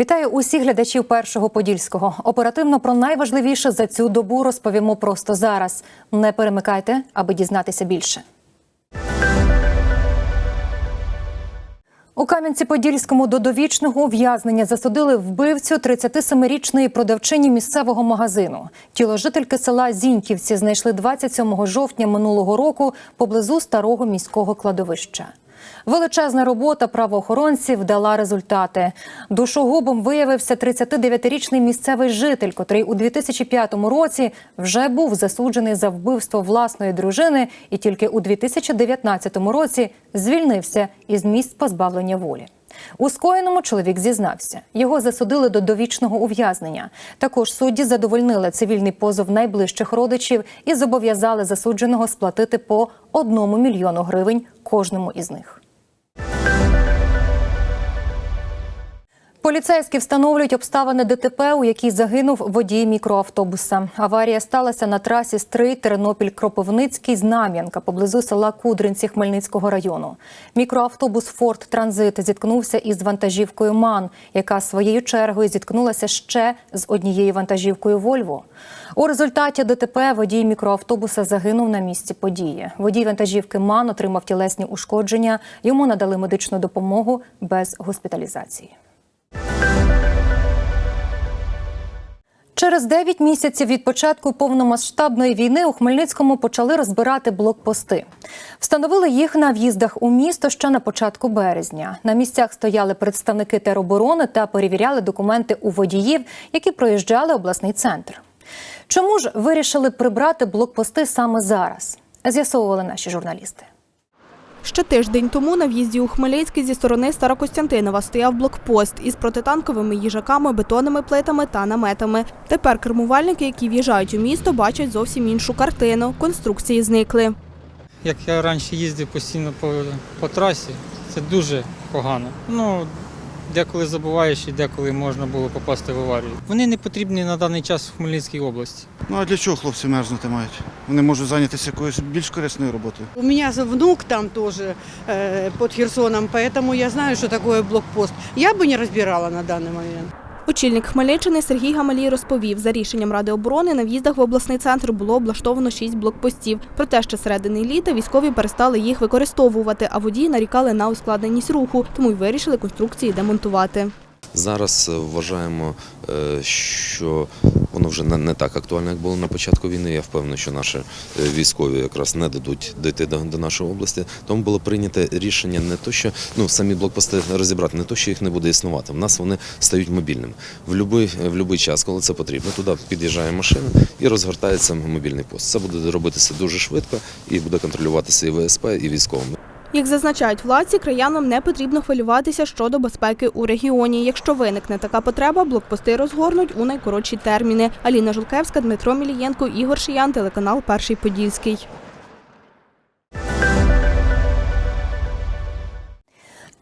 Вітаю усіх глядачів першого подільського. Оперативно про найважливіше за цю добу розповімо просто зараз. Не перемикайте, аби дізнатися більше. У Кам'янці-Подільському до довічного ув'язнення засудили вбивцю 37-річної продавчині місцевого магазину. Тіло жительки села Зіньківці знайшли 27 жовтня минулого року поблизу старого міського кладовища. Величезна робота правоохоронців дала результати. Душогубом виявився 39-річний місцевий житель, котрий у 2005 році вже був засуджений за вбивство власної дружини і тільки у 2019 році звільнився із місць позбавлення волі. У скоєному чоловік зізнався. Його засудили до довічного ув'язнення. Також судді задовольнили цивільний позов найближчих родичів і зобов'язали засудженого сплатити по одному мільйону гривень кожному із них. Поліцейські встановлюють обставини ДТП, у якій загинув водій мікроавтобуса. Аварія сталася на трасі Стрий Тернопіль Кропивницький Знам'янка поблизу села Кудринці Хмельницького району. Мікроавтобус Форд Транзит зіткнувся із вантажівкою Ман, яка своєю чергою зіткнулася ще з однією вантажівкою Вольво. У результаті ДТП водій мікроавтобуса загинув на місці події. Водій вантажівки Ман отримав тілесні ушкодження. Йому надали медичну допомогу без госпіталізації. Через 9 місяців від початку повномасштабної війни у Хмельницькому почали розбирати блокпости. Встановили їх на в'їздах у місто ще на початку березня. На місцях стояли представники тероборони та перевіряли документи у водіїв, які проїжджали обласний центр. Чому ж вирішили прибрати блокпости саме зараз? З'ясовували наші журналісти. Ще тиждень тому на в'їзді у Хмельницький зі сторони Старокостянтинова стояв блокпост із протитанковими їжаками, бетонними плитами та наметами. Тепер кермувальники, які в'їжджають у місто, бачать зовсім іншу картину. Конструкції зникли. Як я раніше їздив постійно по, по трасі, це дуже погано. Ну, деколи забуваєш і деколи можна було попасти в аварію. Вони не потрібні на даний час в Хмельницькій області. Ну а для чого хлопці мерзнути мають? Вони можуть зайнятися якоюсь більш корисною роботою. У меня внук там тоже э, под Херсоном, поэтому я знаю, что такое блокпост. Я бы не разбирала на данный момент. Очільник Хмельниччини Сергій Гамалій розповів, за рішенням Ради оборони на в'їздах в обласний центр було облаштовано шість блокпостів. Проте ще середини літа військові перестали їх використовувати, а водії нарікали на ускладненість руху, тому й вирішили конструкції демонтувати. Зараз е, вважаємо, е, що воно вже не не так актуально, як було на початку війни. Я впевнений, що наші е, військові якраз не дадуть дійти до, до нашої області. Тому було прийнято рішення не то, що ну самі блокпости розібрати, не то, що їх не буде існувати. В нас вони стають мобільними. В будь-який в будь-який час, коли це потрібно, туди під'їжджає машина і розгортається мобільний пост. Це буде робитися дуже швидко і буде контролюватися і ВСП, і військовими. Як зазначають владці, краянам не потрібно хвилюватися щодо безпеки у регіоні. Якщо виникне така потреба, блокпости розгорнуть у найкоротші терміни. Аліна Жулкевська, Дмитро Мілієнко, Ігор Шиян, телеканал Перший Подільський.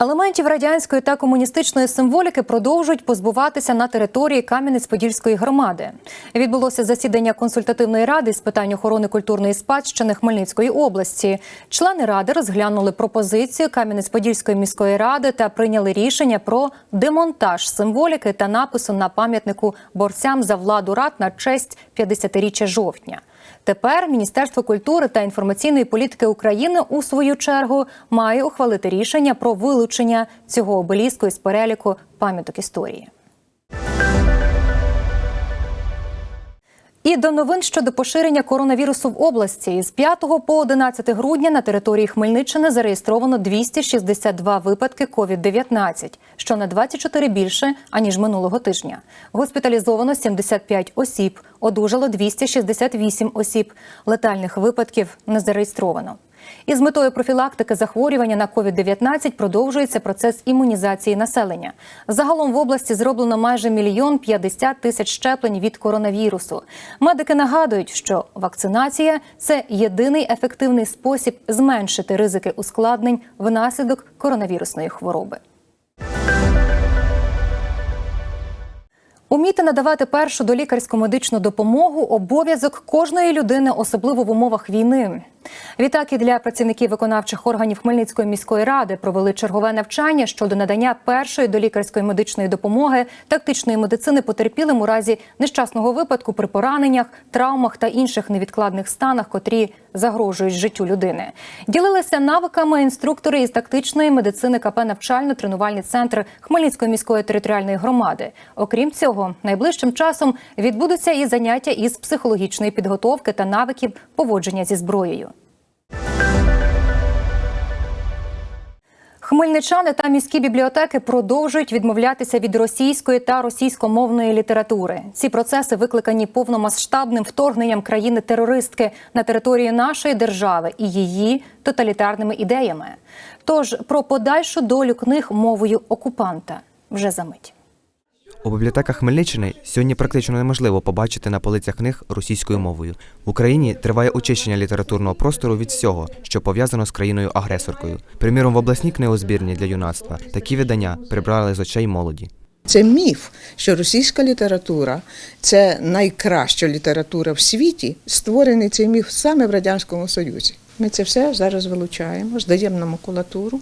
Елементів радянської та комуністичної символіки продовжують позбуватися на території Кам'янець-Подільської громади. Відбулося засідання консультативної ради з питань охорони культурної спадщини Хмельницької області. Члени ради розглянули пропозицію Кам'янець-Подільської міської ради та прийняли рішення про демонтаж символіки та напису на пам'ятнику борцям за владу рад на честь 50-річчя жовтня. Тепер Міністерство культури та інформаційної політики України у свою чергу має ухвалити рішення про вилучення цього обеліску із переліку пам'яток історії. І до новин щодо поширення коронавірусу в області з 5 по 11 грудня на території Хмельниччини зареєстровано 262 випадки COVID-19, що на 24 більше аніж минулого тижня. Госпіталізовано 75 осіб, одужало 268 осіб. Летальних випадків не зареєстровано. Із метою профілактики захворювання на COVID-19 продовжується процес імунізації населення. Загалом в області зроблено майже мільйон 50 тисяч щеплень від коронавірусу. Медики нагадують, що вакцинація це єдиний ефективний спосіб зменшити ризики ускладнень внаслідок коронавірусної хвороби. Уміти надавати першу долікарську медичну допомогу обов'язок кожної людини, особливо в умовах війни. Відтак і для працівників виконавчих органів Хмельницької міської ради провели чергове навчання щодо надання першої долікарської медичної допомоги, тактичної медицини потерпілим у разі нещасного випадку при пораненнях, травмах та інших невідкладних станах, котрі загрожують життю людини. Ділилися навиками інструктори із тактичної медицини КП навчально-тренувальний центр Хмельницької міської територіальної громади. Окрім цього, найближчим часом відбудуться і заняття із психологічної підготовки та навиків поводження зі зброєю. Хмельничани та міські бібліотеки продовжують відмовлятися від російської та російськомовної літератури. Ці процеси викликані повномасштабним вторгненням країни-терористки на територію нашої держави і її тоталітарними ідеями. Тож про подальшу долю книг мовою окупанта вже за мить. У бібліотеках Хмельниччини сьогодні практично неможливо побачити на полицях книг російською мовою. В Україні триває очищення літературного простору від всього, що пов'язано з країною-агресоркою. Приміром, в обласній книгозбірні для юнацтва такі видання прибрали з очей молоді. Це міф, що російська література це найкраща література в світі. Створений цей міф саме в Радянському Союзі. Ми це все зараз вилучаємо, здаємо на макулатуру.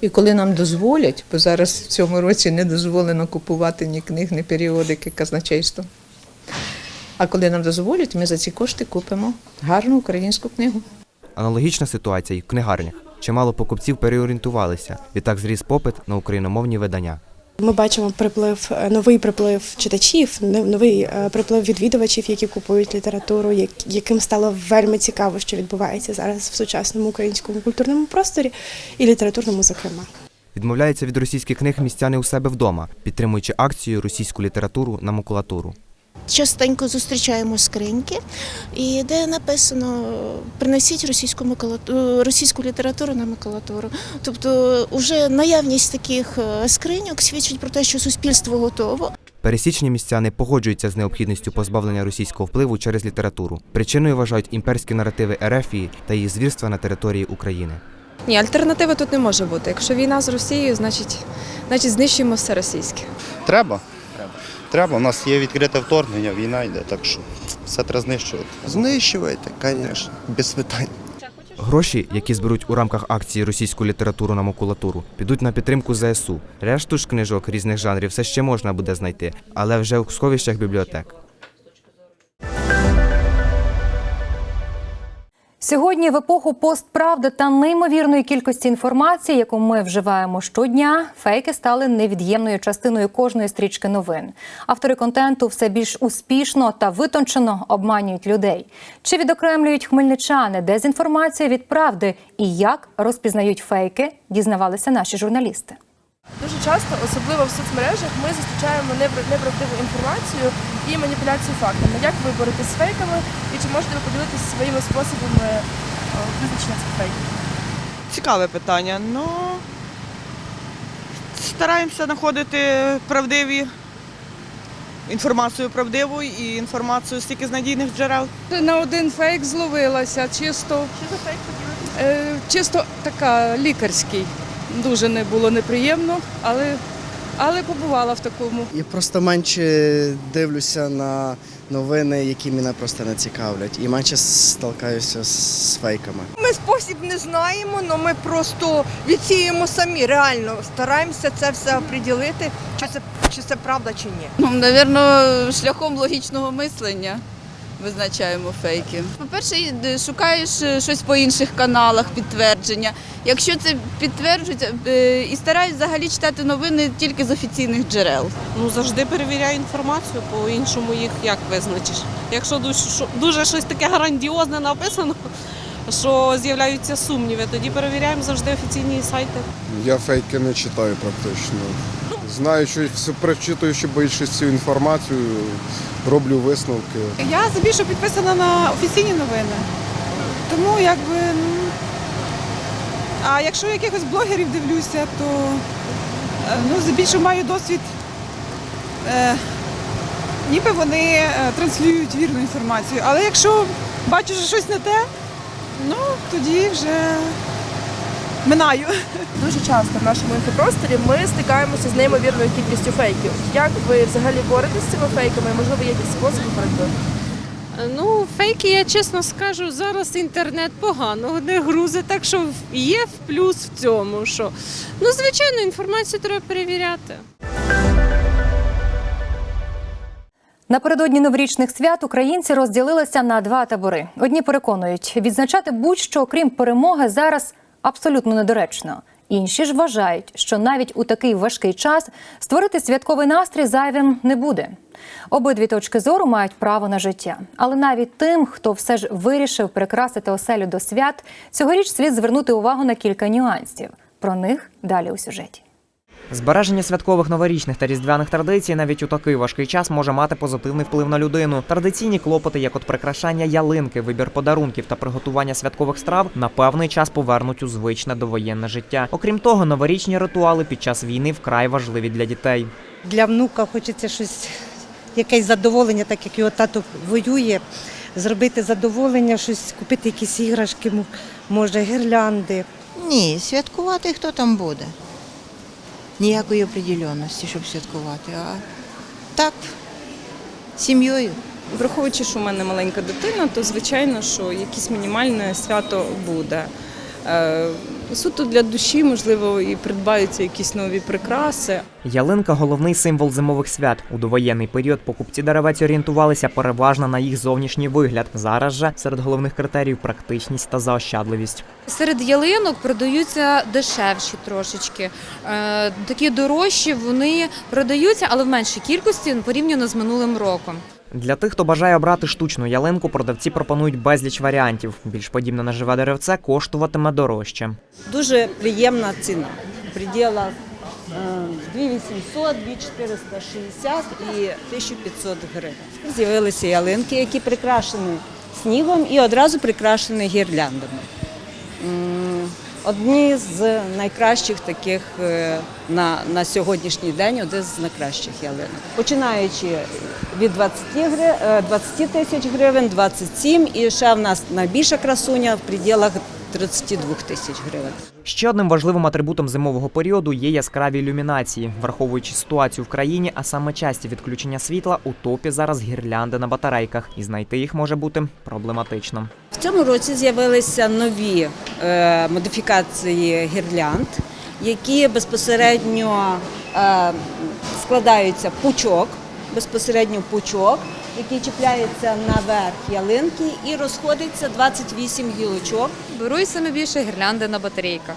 І коли нам дозволять, бо зараз в цьому році не дозволено купувати ні книг, ні періодики казначейства. А коли нам дозволять, ми за ці кошти купимо гарну українську книгу. Аналогічна ситуація і в книгарнях. Чимало покупців переорієнтувалися. Відтак зріс попит на україномовні видання. Ми бачимо приплив, е, новий приплив читачів, новий е, приплив відвідувачів, які купують літературу, як- яким стало вельми цікаво, що відбувається зараз в сучасному українському культурному просторі і літературному, зокрема. Відмовляється від російських книг містяни у себе вдома, підтримуючи акцію російську літературу на макулатуру. Частенько зустрічаємо скриньки, і де написано принесіть російську макулату- російську літературу на макулатуру. Тобто, вже наявність таких е, скриньок свідчить про те, що суспільство готово. Пересічні містяни погоджуються з необхідністю позбавлення російського впливу через літературу. Причиною вважають імперські наративи Ерефії та її звірства на території України. Ні, альтернативи тут не може бути. Якщо війна з Росією, значить, значить знищуємо все російське. Треба. Треба. У нас є відкрите вторгнення, війна йде, так що все треба знищувати. Знищувати, звісно, без питань. Гроші, які зберуть у рамках акції російську літературу на макулатуру, підуть на підтримку ЗСУ. Решту ж книжок різних жанрів все ще можна буде знайти, але вже у сховищах бібліотек. Сьогодні в епоху постправди та неймовірної кількості інформації, яку ми вживаємо щодня, фейки стали невід'ємною частиною кожної стрічки новин. Автори контенту все більш успішно та витончено обманюють людей. Чи відокремлюють хмельничани дезінформацію від правди і як розпізнають фейки, дізнавалися наші журналісти. Дуже часто, особливо в соцмережах, ми зустрічаємо неправдиву інформацію і маніпуляцію фактами. Як ви боретесь з фейками і чи можете ви поділитися своїми способами е, визначення цих фейків? Цікаве питання. Ну стараємося знаходити правдиві інформацію правдиву і інформацію з тільки з надійних джерел. На один фейк зловилася, чисто, Що за фейк поділитися? е, чисто така лікарський. Дуже не було неприємно, але, але побувала в такому. Я просто менше дивлюся на новини, які мене просто не цікавлять, і менше сталкаюся з фейками. Ми спосіб не знаємо, але ми просто відсіємо самі. Реально стараємося це все оприділити, чи це, чи це правда, чи ні. Ну, напевно, шляхом логічного мислення визначаємо фейки. По-перше, шукаєш щось по інших каналах, підтвердження. Якщо це підтверджується, і стараюсь взагалі читати новини тільки з офіційних джерел. Ну завжди перевіряю інформацію, по іншому їх як визначиш. Якщо дуже, дуже щось таке грандіозне написано, що з'являються сумніви, тоді перевіряємо завжди офіційні сайти. Я фейки не читаю практично. Знаю, що все прочитуючи більшість цю інформацію, роблю висновки. Я здебільшого підписана на офіційні новини. Тому якби. ну, А якщо якихось блогерів дивлюся, то е, ну, здебільшого маю досвід. Е, ніби вони е, транслюють вірну інформацію. Але якщо бачу, що щось не те, ну тоді вже минаю. Дуже часто в нашому інфопросторі ми стикаємося з неймовірною кількістю фейків. Як ви взагалі боретесь з цими фейками? Можливо, є якісь способи боротьби? Ну, фейки, я чесно скажу, зараз інтернет погано не грузить, так що є в плюс в цьому. Що ну, звичайно, інформацію треба перевіряти. Напередодні новорічних свят українці розділилися на два табори. Одні переконують, відзначати будь-що окрім перемоги зараз абсолютно недоречно. Інші ж вважають, що навіть у такий важкий час створити святковий настрій зайвим не буде. Обидві точки зору мають право на життя. Але навіть тим, хто все ж вирішив прикрасити оселю до свят, цьогоріч слід звернути увагу на кілька нюансів. Про них далі у сюжеті. Збереження святкових новорічних та різдвяних традицій навіть у такий важкий час може мати позитивний вплив на людину. Традиційні клопоти, як от прикрашання ялинки, вибір подарунків та приготування святкових страв, на певний час повернуть у звичне довоєнне життя. Окрім того, новорічні ритуали під час війни вкрай важливі для дітей. Для внука хочеться щось, якесь задоволення, так як його тато воює, зробити задоволення, щось купити якісь іграшки, може, гірлянди. Ні, святкувати хто там буде. Ніякої определенності, щоб святкувати. А так, сім'єю. Враховуючи, що в мене маленька дитина, то звичайно, що якесь мінімальне свято буде. Суто для душі, можливо, і придбаються якісь нові прикраси. Ялинка головний символ зимових свят. У довоєнний період покупці деревець орієнтувалися переважно на їх зовнішній вигляд. Зараз же серед головних критеріїв практичність та заощадливість. Серед ялинок продаються дешевші трошечки. Е, такі дорожчі вони продаються, але в меншій кількості порівняно з минулим роком. Для тих, хто бажає обрати штучну ялинку, продавці пропонують безліч варіантів. Більш подібне на живе деревце коштуватиме дорожче. Дуже приємна ціна. В пределах е, 2800, 2460 і 1500 гривень. З'явилися ялинки, які прикрашені снігом і одразу прикрашені гірляндами. Одні з найкращих таких е, на, на сьогоднішній день, один з найкращих ялинок. Починаючи від 20 гри- е, 20 тисяч гривень, 27 і ще в нас найбільша красуня в пределах 32 тисяч гривень. Ще одним важливим атрибутом зимового періоду є яскраві ілюмінації. Враховуючи ситуацію в країні, а саме часті відключення світла, у топі зараз гірлянди на батарейках, і знайти їх може бути проблематично. В цьому році з'явилися нові е, модифікації гірлянд, які безпосередньо е, складаються пучок, безпосередньо пучок, який чіпляється наверх ялинки і розходиться 28 гілочок. Беру і саме більше гірлянди на батарейках.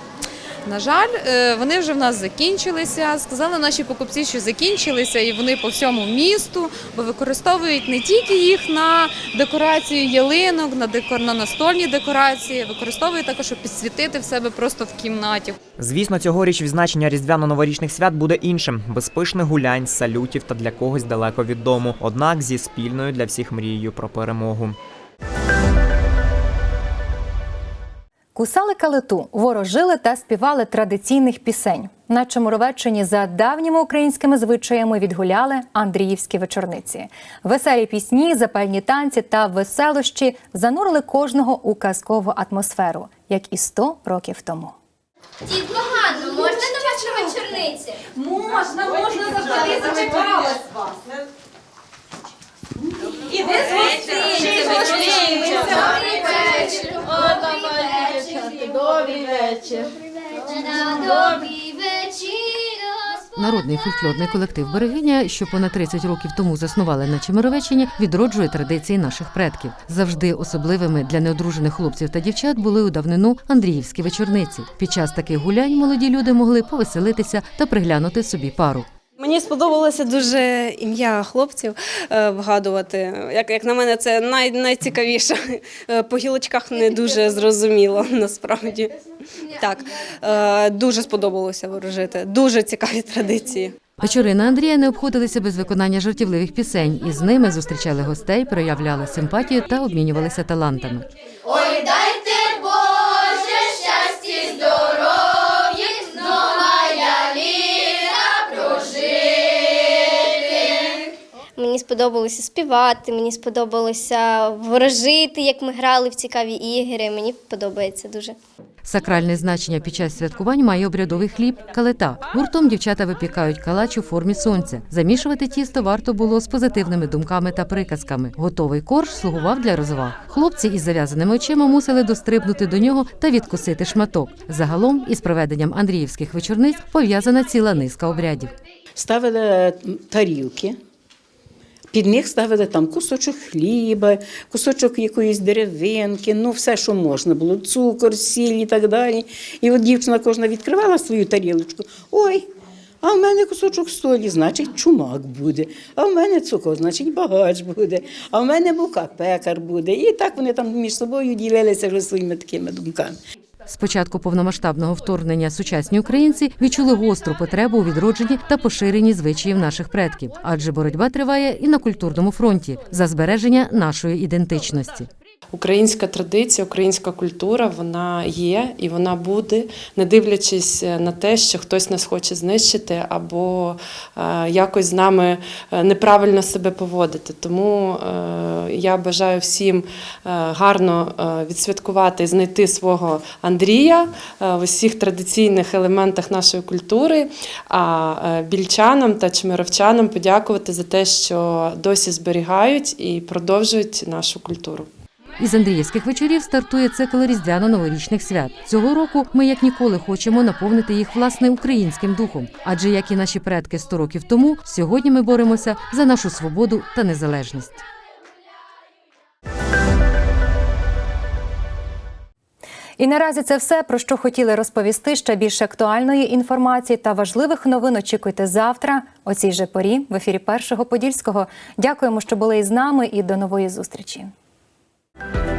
На жаль, е, вони вже в нас закінчилися. Сказали наші покупці, що закінчилися, і вони по всьому місту, бо використовують не тільки їх на декорацію ялинок, на декор на настольні декорації, використовують також, щоб підсвітити в себе просто в кімнаті. Звісно, цьогоріч відзначення різдвяно-новорічних свят буде іншим: без пишних гулянь, салютів та для когось далеко від дому. Однак зі спільною для всіх мрією про перемогу. Кусали калиту, ворожили та співали традиційних пісень. На Чемуровеччині за давніми українськими звичаями відгуляли Андріївські вечорниці. Веселі пісні, запальні танці та веселощі занурили кожного у казкову атмосферу, як і 100 років тому. Тітко Ганно, можна до вашої вечорниці? Можна, можна завжди зачекалась вас. І ви Добрий вечір. Добрий вечір. Добрий вечір. Народний фольклорний колектив Берегиня, що понад 30 років тому заснували на Чемеровеччині, відроджує традиції наших предків. Завжди особливими для неодружених хлопців та дівчат були у давнину Андріївські вечорниці. Під час таких гулянь молоді люди могли повеселитися та приглянути собі пару. Мені сподобалося дуже ім'я хлопців е, вгадувати. Як, як на мене, це най, найцікавіше. Е, По гілочках не дуже зрозуміло насправді. Так, е, дуже сподобалося ворожити. Дуже цікаві традиції. Вечори на Андрія не обходилися без виконання жартівливих пісень, і з ними зустрічали гостей, проявляли симпатію та обмінювалися талантами. Ой, сподобалося співати, мені сподобалося ворожити, як ми грали в цікаві ігри. Мені подобається дуже. Сакральне значення під час святкувань має обрядовий хліб калета. Гуртом дівчата випікають калач у формі сонця. Замішувати тісто варто було з позитивними думками та приказками. Готовий корж слугував для розваг. Хлопці із зав'язаними очима мусили дострибнути до нього та відкусити шматок. Загалом із проведенням Андріївських вечорниць пов'язана ціла низка обрядів. ставили тарілки. Під них ставили там кусочок хліба, кусочок якоїсь деревинки, ну все, що можна було, цукор, сіль і так далі. І от дівчина кожна відкривала свою тарілочку. Ой, а в мене кусочок солі, значить, чумак буде. А в мене цукор, значить, багач буде. А в мене мука, пекар буде. І так вони там між собою ділилися вже своїми такими думками. З початку повномасштабного вторгнення сучасні українці відчули гостру потребу у відродженні та поширенні звичаїв наших предків, адже боротьба триває і на культурному фронті за збереження нашої ідентичності. Українська традиція, українська культура вона є і вона буде, не дивлячись на те, що хтось нас хоче знищити або е, якось з нами е, неправильно себе поводити. Тому е, я бажаю всім е, гарно е, відсвяткувати і знайти свого Андрія е, в усіх традиційних елементах нашої культури. А е, більчанам та чмировчанам подякувати за те, що досі зберігають і продовжують нашу культуру. Із Андріївських вечорів стартує цикл різдвяно-новорічних свят. Цього року ми як ніколи хочемо наповнити їх власне українським духом. Адже як і наші предки 100 років тому, сьогодні ми боремося за нашу свободу та незалежність. І наразі це все про що хотіли розповісти. Ще більше актуальної інформації та важливих новин очікуйте завтра. О цій же порі в ефірі першого подільського. Дякуємо, що були із нами, і до нової зустрічі. you